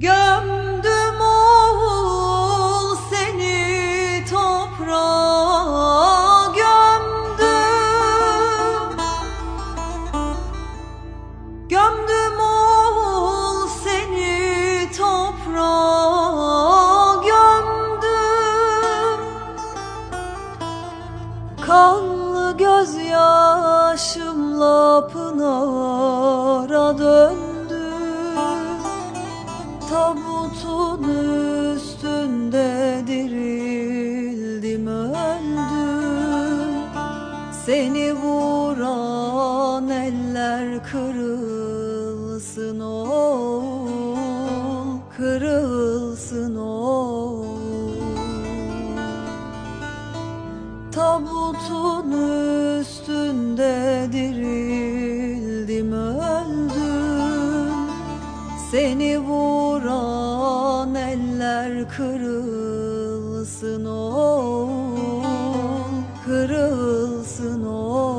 Gömdüm oğul seni toprağa gömdüm. Gömdüm oğul seni toprağa gömdüm. Kanlı gözyaşımla pınara döndüm Tabutun üstünde dirildim öldüm. Seni vuran eller kırılsın oğul Kırılsın oğul Tabutun üstünde dirildim Seni vuran eller kırılsın ol, kırılsın ol.